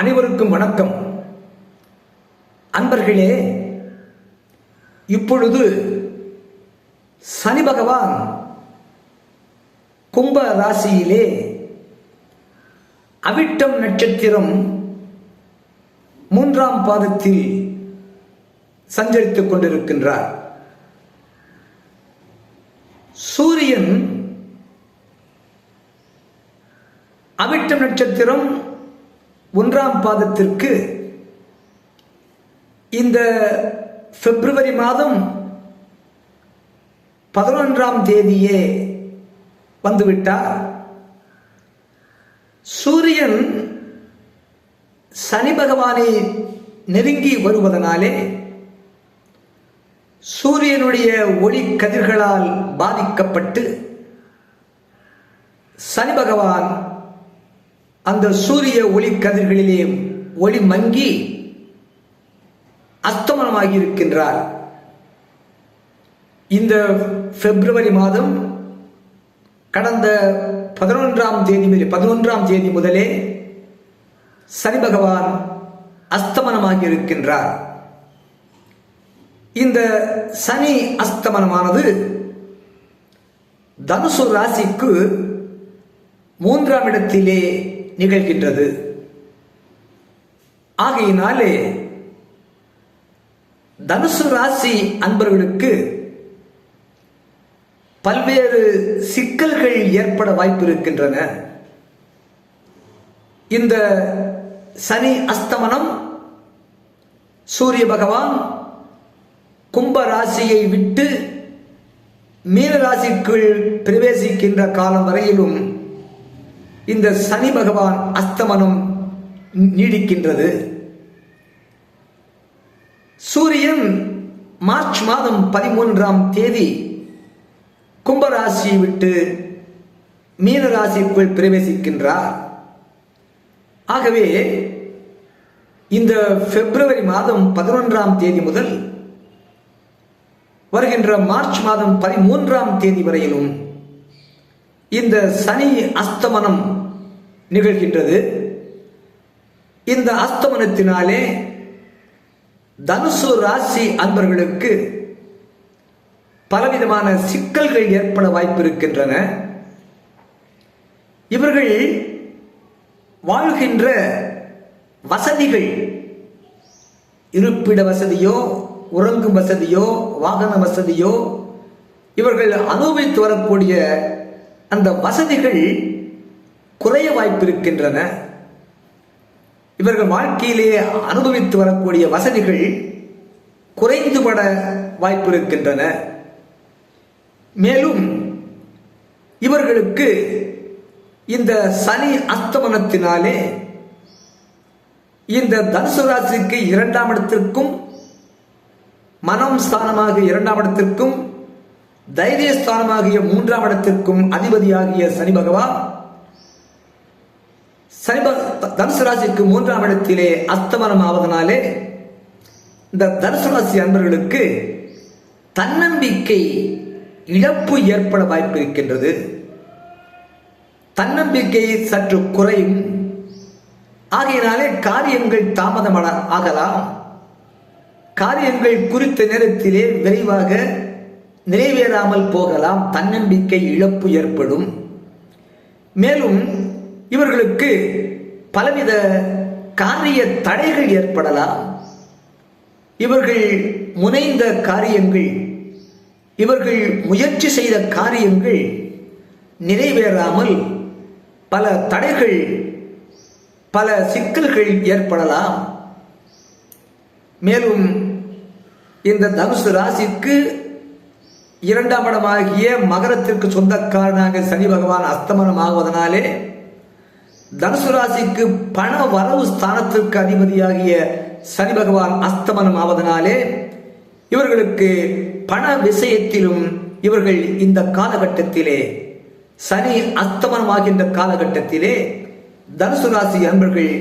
அனைவருக்கும் வணக்கம். அன்பர்களே இப்பொழுது சனி பகவான் கும்ப ராசியிலே அவிட்டம் நட்சத்திரம் மூன்றாம் பாதத்தில் சஞ்சரித்துக் கொண்டிருக்கின்றார். சூரியன் அவிட்டம் நட்சத்திரம் ஒன்றாம் பாதத்திற்கு இந்த பிப்ரவரி மாதம் பதினொன்றாம் தேதியே வந்துவிட்டார். சூரியன் சனி பகவானை நெருங்கி வருவதனாலே சூரியனுடைய ஒளி கதிர்களால் பாதிக்கப்பட்டு சனி பகவான் அந்த சூரிய ஒளி கதிர்களிலே ஒளி மங்கி அஸ்தமனமாகி இருக்கின்றார். இந்த பிப்ரவரி மாதம் கடந்த பதினொன்றாம் தேதி பதினொன்றாம் தேதி முதலே சனி பகவான் அஸ்தமனமாகி இருக்கின்றார். இந்த சனி அஸ்தமனமானது தனுசு ராசிக்கு மூன்றாம் இடத்திலே நிகழ்கின்றது. ஆகையினாலே தனுசு ராசி அன்பர்களுக்கு பல்வேறு சிக்கல்கள் ஏற்பட வாய்ப்பு இருக்கின்றன இந்த சனி அஸ்தமனம் சூரிய பகவான் கும்ப ராசியை விட்டு மீன ராசிக்குள் பிரவேசிக்கின்ற காலம் வரையிலும் இந்த சனி பகவான் அஸ்தமனம் நீடிக்கின்றது. சூரியன் மார்ச் மாதம் பதிமூன்றாம் தேதி கும்பராசியை விட்டு மீன ராசிக்குள் பிரவேசிக்கின்றார். ஆகவே இந்த பிப்ரவரி மாதம் பதினொன்றாம் தேதி முதல் வருகின்ற மார்ச் மாதம் பதிமூன்றாம் தேதி வரையிலும் இந்த சனி அஸ்தமனம் நிகழ்கின்றது. இந்த அஸ்தமனத்தினாலே தனுசு ராசி அன்பர்களுக்கு பலவிதமான சிக்கல்கள் ஏற்பட வாய்ப்பு இருக்கின்றன இவர்கள் வாழ்கின்ற வசதிகள் இருப்பிட வசதியோ உறங்கும் வசதியோ வாகன வசதியோ இவர்கள் அனுபவித்து வரக்கூடிய அந்த வசதிகள் குறைய வாய்ப்பிருக்கின்றன. இவர்கள் வாழ்க்கையிலே அனுபவித்து வரக்கூடிய வசதிகள் குறைந்துபட வாய்ப்பு இருக்கின்றன மேலும் இவர்களுக்கு இந்த சனி அஸ்தமனத்தினாலே இந்த தனுசு ராசிக்கு இரண்டாம் இடத்திற்கும் மனம் ஸ்தானமாக இரண்டாம் இடத்திற்கும் தைரிய ஸ்தானமாகிய மூன்றாம் இடத்திற்கும் அதிபதியாகிய சனி பகவான் சனி தனுசு ராசிக்கு மூன்றாம் இடத்திலே அஸ்தமனம் ஆவதனாலே இந்த தனுசு ராசி அன்பர்களுக்கு தன்னம்பிக்கை இழப்பு ஏற்பட வாய்ப்பு இருக்கின்றது. தன்னம்பிக்கை சற்று குறையும். ஆகையினாலே காரியங்கள் தாமதம் ஆகலாம். காரியங்கள் குறித்த நேரத்திலே விரைவாக நிறைவேறாமல் போகலாம் தன்னம்பிக்கை இழப்பு ஏற்படும். மேலும் இவர்களுக்கு பலவித காரிய தடைகள் ஏற்படலாம். இவர்கள் முனைந்த காரியங்கள் இவர்கள் முயற்சி செய்த காரியங்கள் நிறைவேறாமல் பல தடைகள் பல சிக்கல்கள் ஏற்படலாம். மேலும் இந்த தனுசு ராசிக்கு இரண்டாம் இடமாகிய மகரத்திற்கு சொந்தக்காரனாக சனி பகவான் அஸ்தமனம் ஆகுவதனாலே தனுசு ராசிக்கு பண வரவு ஸ்தானத்திற்கு அதிபதியாகிய சனி பகவான் அஸ்தமனம் ஆவதனாலே இவர்களுக்கு பண விஷயத்திலும் இவர்கள் இந்த காலகட்டத்திலே சனி அஸ்தமனமாகின்ற காலகட்டத்திலே தனுசு ராசி அன்பர்கள்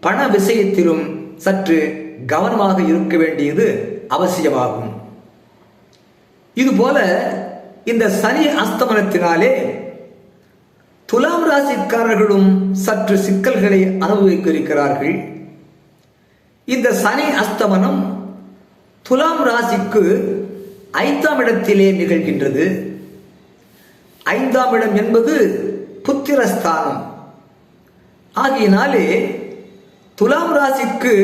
பண விஷயத்திலும் சற்று கவனமாக இருக்க வேண்டியது அவசியமாகும். இதுபோல இந்த சனி அஸ்தமனத்தினாலே துலாம் ராசிக்காரர்களும் சற்று சிக்கல்களை அனுபவிக்கவிரிக்கிறார்கள் இந்த சனி அஸ்தமனம் துலாம் ராசிக்கு ஐந்தாம் இடத்திலே நிகழ்கின்றது. ஐந்தாம் இடம் என்பது புத்திரஸ்தானம். ஆகையினாலே துலாம் ராசிக்கு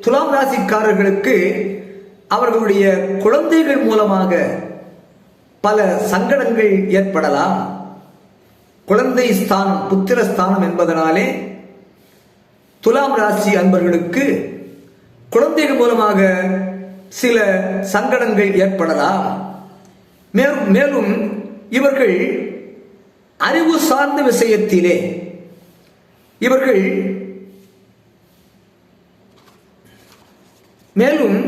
துலாம் ராசிக்காரர்களுக்கு அவர்களுடைய குழந்தைகள் மூலமாக பல சங்கடங்கள் ஏற்படலாம். குழந்தை ஸ்தானம் புத்திரஸ்தானம் என்பதனாலே துலாம் ராசி அன்பர்களுக்கு குழந்தைகள் மூலமாக சில சங்கடங்கள் ஏற்படலாம். மேலும் மேலும் இவர்கள் அறிவு சார்ந்த விஷயத்திலே இவர்கள் மேலும்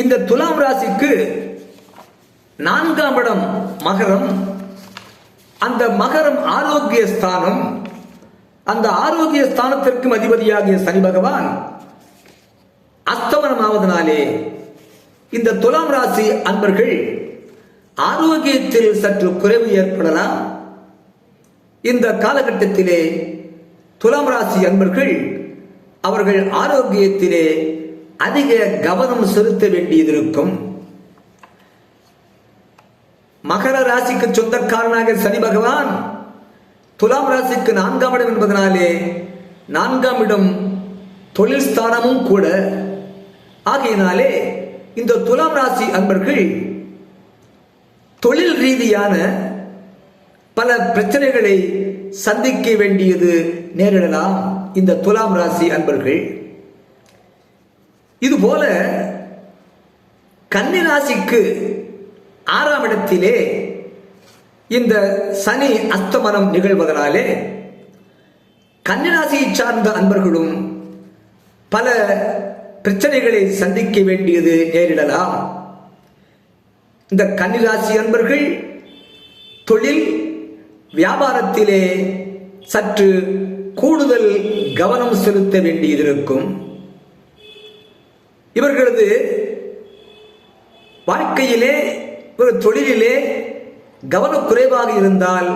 இந்த துலாம் ராசிக்கு நான்காம் இடம் மகரம். அந்த மகரம் ஆரோக்கிய ஸ்தானம். அந்த ஆரோக்கிய ஸ்தானத்திற்கும் அதிபதியாகிய சனி பகவான் அஸ்தமனமாவதனாலே இந்த துலாம் ராசி அன்பர்கள் ஆரோக்கியத்தில் சற்று குறைவு ஏற்படலாம். இந்த காலகட்டத்திலே துலாம் ராசி அன்பர்கள் அவர்கள் ஆரோக்கியத்திலே அதிக கவனம் செலுத்த வேண்டியது இருக்கும் மகர ராசிக்கு சொந்தக்காரனாக சனி பகவான் துலாம் ராசிக்கு நான்காம் இடம் என்பதனாலே நான்காம் இடம் தொழில் ஸ்தானமும் கூட. ஆகையினாலே இந்த துலாம் ராசி அன்பர்கள் தொழில் ரீதியான பல பிரச்சனைகளை சந்திக்க வேண்டியது நேரிடலாம். இந்த துலாம் ராசி அன்பர்கள். இதுபோல கன்னிராசிக்கு ஆறாம் இடத்திலே இந்த சனி அஸ்தமனம் நிகழ்வதனாலே கன்னிராசியை சார்ந்த அன்பர்களும் பல பிரச்சனைகளை சந்திக்க வேண்டியது நேரிடலாம். இந்த கன்னிராசி அன்பர்கள் தொழில் வியாபாரத்திலே சற்று கூடுதல் கவனம் செலுத்த வேண்டியது இருக்கும் இவர்களது வாழ்க்கையிலே ஒரு தொழிலிலே கவனக்குறைவாக இருந்தால்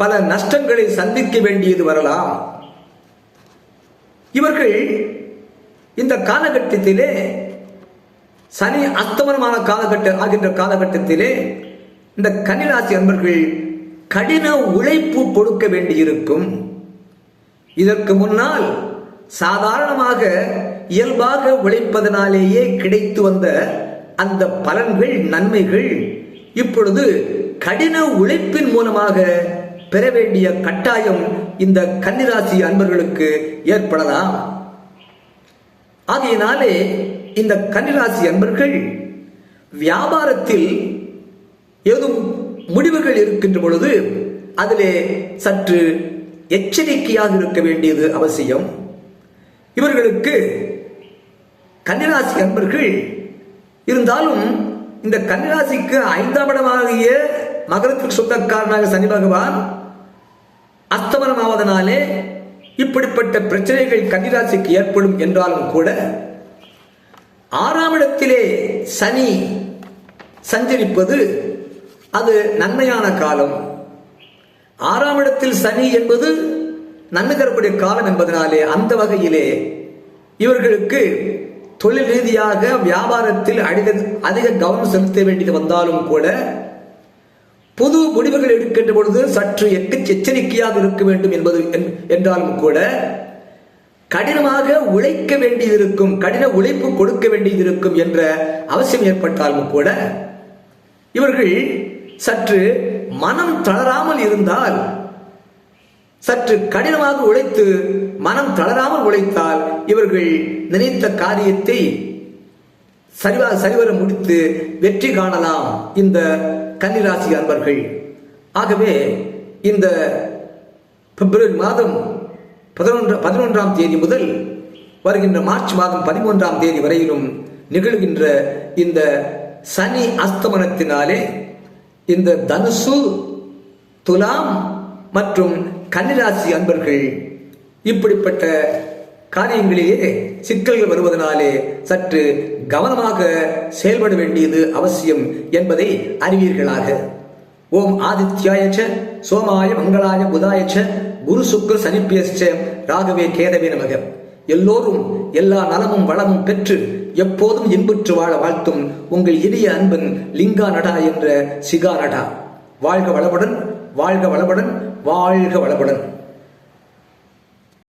பல நஷ்டங்களை சந்திக்க வேண்டியது வரலாம். இவர்கள் இந்த காலகட்டத்திலே சனி அஸ்தமனமான காலகட்டம் ஆகின்ற காலகட்டத்திலே இந்த கன்னிராசி அன்பர்கள் கடின உழைப்பு கொடுக்க வேண்டியிருக்கும். இதற்கு முன்னால் சாதாரணமாக இயல்பாக உழைப்பதனாலேயே கிடைத்து வந்த அந்த பலன்கள் நன்மைகள் இப்பொழுது கடின உழைப்பின் மூலமாக பெற வேண்டிய கட்டாயம் இந்த கன்னிராசி அன்பர்களுக்கு ஏற்படலாம். ஆகையினாலே இந்த கன்னிராசி அன்பர்கள் வியாபாரத்தில் ஏதும் முடிவுகள் இருக்கின்ற பொழுது அதிலே சற்று எச்சரிக்கையாக இருக்க வேண்டியது அவசியம். இவர்களுக்கு கன்னிராசி அன்பர்கள் இருந்தாலும் இந்த கன்னிராசிக்கு ஐந்தாம் இடமாகிய மகரத்துக்கு சொந்தக்காரனாக சனி பகவான் அஸ்தமனமாவதனாலே இப்படிப்பட்ட பிரச்சனைகள் கன்னிராசிக்கு ஏற்படும் என்றாலும் கூட ஆறாம் இடத்திலே சனி சஞ்சரிப்பது அது நன்மையான காலம். ஆறாம் இடத்தில் சனி என்பது நன்மை தரக்கூடிய காலம் என்பதனாலே அந்த வகையிலே இவர்களுக்கு தொழில் ரீதியாக வியாபாரத்தில் அதிக அதிக கவனம் செலுத்த வேண்டியது வந்தாலும் கூட புது முடிவுகள் எடுக்கின்ற பொழுது சற்று எக்கு எச்சரிக்கையாக இருக்க வேண்டும் என்பது என்றாலும் கூட கடினமாக உழைக்க வேண்டியது இருக்கும் கடின உழைப்பு கொடுக்க வேண்டியது இருக்கும் என்ற அவசியம் ஏற்பட்டாலும் கூட இவர்கள் சற்று மனம் தளராமல் இருந்தால் சற்று கடினமாக உழைத்து மனம் தளராமல் உழைத்தால் இவர்கள் நினைத்த காரியத்தை சரிவா சரிவர முடித்து வெற்றி காணலாம் இந்த கன்னிராசி அன்பர்கள். ஆகவே இந்த பிப்ரவரி மாதம் பதினொன்று பதினொன்றாம் தேதி முதல் வருகின்ற மார்ச் மாதம் பதிமூன்றாம் தேதி வரையிலும் நிகழ்கின்ற இந்த சனி அஸ்தமனத்தினாலே இந்த தனுசு துலாம் மற்றும் கன்னிராசி அன்பர்கள் இப்படிப்பட்ட காரியங்களிலே சிக்கல்கள் வருவதனாலே சற்று கவனமாக செயல்பட வேண்டியது அவசியம் என்பதை அறிவீர்களாக. ஓம் ஆதித்யாயச்ச சோமாய மங்களாய புதாயச்ச குரு சுக்ர சனிப்பியச்ச ராகவே கேதவே நமக. எல்லோரும் எல்லா நலமும் வளமும் பெற்று எப்போதும் இன்புற்று வாழ வாழ்த்தும் உங்கள் இனிய அன்பன் லிங்கா நடா என்ற சிகா நடா வாழ்க வளமுடன் வாழ்க வளமுடன் வாழ்க வளமுடன்.